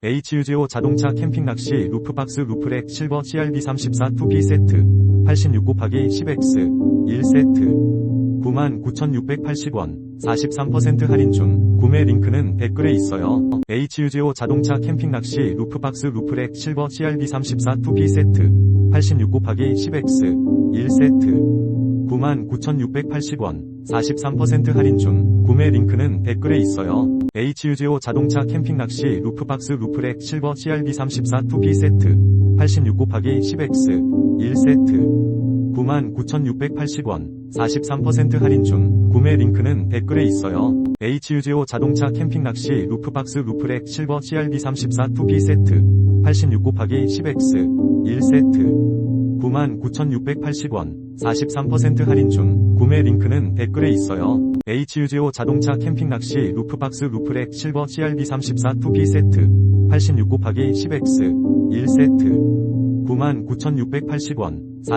HUGO 자동차 캠핑 낚시 루프박스 루프렉 실버 CRB34 2P 세트 86 곱하기 10X 1세트. 99,680원 43% 할인 중. 구매 링크는 댓글에 있어요. HUGO 자동차 캠핑 낚시 루프박스 루프렉 실버 CRB34 2P 세트 86 곱하기 10X 1세트 99,680원 43% 할인 중 구매 링크는 댓글에 있어요. HUGO 자동차 캠핑 낚시 루프박스 루프렉 실버 CRB34 2P 세트 86 곱하기 10X 1세트 99,680원 43% 할인 중 구매 링크는 댓글에 있어요. HUGO 자동차 캠핑 낚시 루프박스 루프렉 실버 CRB34 2P 세트 86 곱하기 10X 1세트 99,680원 43% 할인 중 구매 링크는 댓글에 있어요. HUGO 자동차 캠핑 낚시 루프박스 루프렉 실버 CRB34 2P 세트 86 곱하기 10X 1세트 99,680원